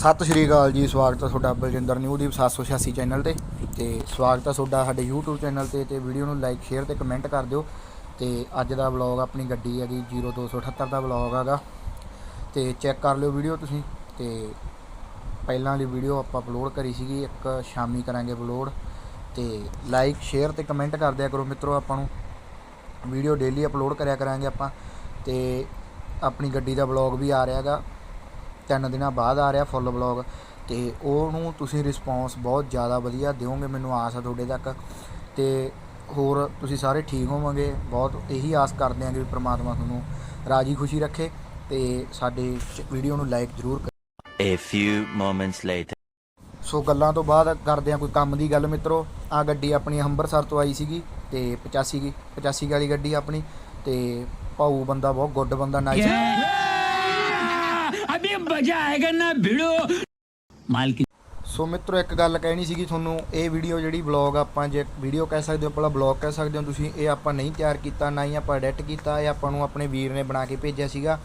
ਸਤਿ ਸ਼੍ਰੀ ਅਕਾਲ ਜੀ, ਸਵਾਗਤ ਹੈ ਤੁਹਾਡਾ ਬਲਜਿੰਦਰ ਨਿਊਦੀਪ 786 ਚੈਨਲ ਤੇ ਤੇ ਸਵਾਗਤ ਹੈ ਤੁਹਾਡਾ ਸਾਡੇ YouTube ਚੈਨਲ ਤੇ ਤੇ ਵੀਡੀਓ ਨੂੰ ਲਾਈਕ ਸ਼ੇਅਰ ਤੇ ਕਮੈਂਟ ਕਰ ਦਿਓ ਤੇ ਅੱਜ ਦਾ ਵਲੌਗ ਆਪਣੀ ਗੱਡੀ ਹੈਗੀ 0278 ਦਾ ਵਲੌਗ ਹੈਗਾ ਤੇ ਚੈੱਕ ਕਰ ਲਿਓ ਵੀਡੀਓ ਤੁਸੀਂ ਤੇ ਪਹਿਲਾਂ ਵਾਲੀ ਵੀਡੀਓ ਆਪਾਂ ਅਪਲੋਡ ਕਰੀ ਸੀਗੀ, ਇੱਕ ਸ਼ਾਮੀ ਕਰਾਂਗੇ ਅਪਲੋਡ ਤੇ ਲਾਈਕ ਸ਼ੇਅਰ ਤੇ ਕਮੈਂਟ ਕਰ ਦਿਆ ਕਰੋ ਮਿੱਤਰੋ ਆਪਾਂ ਨੂੰ। ਵੀਡੀਓ ਡੇਲੀ ਅਪਲੋਡ ਕਰਿਆ ਕਰਾਂਗੇ ਆਪਾਂ ਤੇ ਆਪਣੀ ਗੱਡੀ ਦਾ ਵਲੌਗ ਵੀ ਆ ਰਿਹਾ ਰਿਹਾਗਾ ਤਿੰਨ ਦਿਨਾਂ ਬਾਅਦ ਆ ਰਿਹਾ ਫੁੱਲ ਵਲੌਗ ਤੇ ਉਹਨੂੰ ਤੁਸੀਂ ਰਿਸਪੌਂਸ ਬਹੁਤ ਜ਼ਿਆਦਾ ਵਧੀਆ ਦਿਓਗੇ ਮੈਨੂੰ ਆਸ ਆ ਤੁਹਾਡੇ ਤੱਕ। ਤੇ ਹੋਰ ਤੁਸੀਂ ਸਾਰੇ ਠੀਕ ਹੋਵੋਗੇ ਬਹੁਤ ਇਹੀ ਆਸ ਕਰਦੇ ਹਾਂ ਕਿ ਪ੍ਰਮਾਤਮਾ ਤੁਹਾਨੂੰ ਰਾਜੀ ਖੁਸ਼ੀ ਰੱਖੇ ਤੇ ਸਾਡੇ ਵੀਡੀਓ ਨੂੰ ਲਾਈਕ ਜ਼ਰੂਰ ਕਰੋ A few moments later. ਸੋ ਗੱਲਾਂ ਤੋਂ ਬਾਅਦ ਕਰਦੇ ਆ ਕੋਈ ਕੰਮ ਦੀ ਗੱਲ ਮਿੱਤਰੋ ਆ ਗੱਡੀ ਆਪਣੀ ਅੰਮ੍ਰਿਤਸਰ ਤੋਂ ਆਈ ਸੀਗੀ ਤੇ 85 ਕੀ 85 ਵਾਲੀ ਗੱਡੀ ਆਪਣੀ ਤੇ ਭਾਊ ਬੰਦਾ ਬਹੁਤ ਗੁੱਡ ਬੰਦਾ ਨਾਈਸ अभी मजा आएगा ना भिड़ो माल की ਸੋ ਮਿੱਤਰੋ ਇੱਕ ਗੱਲ ਕਹਿਣੀ ਸੀਗੀ ਤੁਹਾਨੂੰ ਇਹ ਵੀਡੀਓ ਜਿਹੜੀ ਵਲੌਗ ਆਪਾਂ ਜੇ ਵੀਡੀਓ ਕਹਿ ਸਕਦੇ ਹੋ ਪਹਿਲਾਂ ਵਲੌਗ ਕਹਿ ਸਕਦੇ ਹੋ ਤੁਸੀਂ ਇਹ ਆਪਾਂ ਨਹੀਂ ਤਿਆਰ ਕੀਤਾ ਨਾ ਹੀ ਆਪਾਂ ਐਡਿਟ ਕੀਤਾ ਇਹ ਆਪਾਂ ਨੂੰ ਆਪਣੇ ਵੀਰ ਨੇ ਬਣਾ ਕੇ ਭੇਜਿਆ ਸੀਗਾ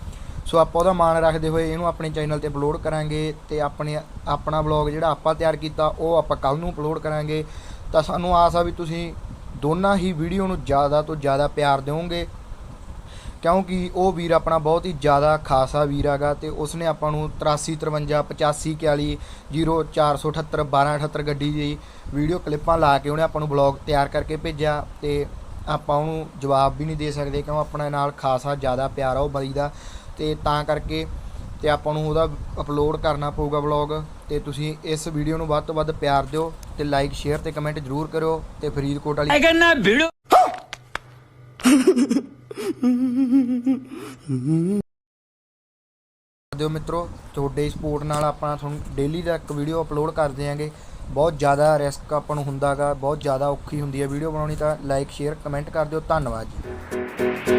ਸੋ ਆਪਾਂ ਉਹਦਾ ਮਾਣ ਰੱਖਦੇ ਹੋਏ ਇਹਨੂੰ ਆਪਣੇ ਚੈਨਲ ਤੇ ਅਪਲੋਡ ਕਰਾਂਗੇ ਤੇ ਆਪਣੇ ਆਪਣਾ ਵਲੌਗ ਜਿਹੜਾ ਆਪਾਂ ਤਿਆਰ ਕੀਤਾ ਉਹ ਆਪਾਂ ਕੱਲ ਨੂੰ ਅਪਲੋਡ ਕਰਾਂਗੇ ਤਾਂ ਸਾਨੂੰ ਆਸ ਆ ਵੀ ਤੁਸੀਂ ਦੋਨਾਂ ਹੀ ਵੀਡੀਓ ਨੂੰ ਜ਼ਿਆਦਾ ਤੋਂ ਜ਼ਿਆਦਾ ਪਿਆਰ ਦਿਓਗੇ ਕਿਉਂਕਿ ਉਹ ਵੀਰ ਆਪਣਾ ਬਹੁਤ ਹੀ ਜ਼ਿਆਦਾ ਖਾਸਾ ਵੀਰ ਹੈਗਾ ਤੇ ਉਸਨੇ ਆਪਾਂ ਨੂੰ 83 53 85 41 0478 1278 ਗੱਡੀ ਦੀ ਵੀਡੀਓ ਕਲਿੱਪਾਂ ਲਾ ਕੇ ਉਹਨੇ ਆਪਾਂ ਨੂੰ ਬਲੌਗ ਤਿਆਰ ਕਰਕੇ ਭੇਜਿਆ ਤੇ ਆਪਾਂ ਉਹਨੂੰ ਜਵਾਬ ਵੀ ਨਹੀਂ ਦੇ ਸਕਦੇ ਕਿਉਂ ਆਪਣਾ ਨਾਲ ਖਾਸਾ ਜ਼ਿਆਦਾ ਪਿਆਰ ਆ ਉਹ ਬਲੀ ਦਾ ਤੇ ਤਾਂ ਕਰਕੇ ਤੇ ਆਪਾਂ ਨੂੰ ਉਹਦਾ ਅਪਲੋਡ ਕਰਨਾ ਪਊਗਾ ਵਲੌਗ ਤੇ ਤੁਸੀਂ ਇਸ ਵੀਡੀਓ ਨੂੰ ਵੱਧ ਤੋਂ ਵੱਧ ਪਿਆਰ ਦਿਓ ਤੇ ਲਾਈਕ ਸ਼ੇਅਰ ਤੇ ਕਮੈਂਟ ਜ਼ਰੂਰ ਕਰਿਓ ਤੇ ਫਰੀਦਕੋਟ ਵਾਲੀ ਦਿਓ ਮਿੱਤਰੋ, ਤੁਹਾਡੇ ਸਪੋਰਟ ਨਾਲ ਆਪਾਂ ਤੁਹਾਨੂੰ ਡੇਲੀ ਦਾ ਇੱਕ ਵੀਡੀਓ ਅਪਲੋਡ ਕਰਦੇ ਆਂਗੇ ਬਹੁਤ ਜ਼ਿਆਦਾ ਰਿਸਕ ਆਪਾਂ ਨੂੰ ਹੁੰਦਾਗਾ, ਬਹੁਤ ਜ਼ਿਆਦਾ ਔਖੀ ਹੁੰਦੀ ਹੈ ਵੀਡੀਓ ਬਣਾਉਣੀ, ਤਾਂ ਲਾਈਕ ਸ਼ੇਅਰ ਕਮੈਂਟ ਕਰ ਦਿਓ। ਧੰਨਵਾਦ ਜੀ।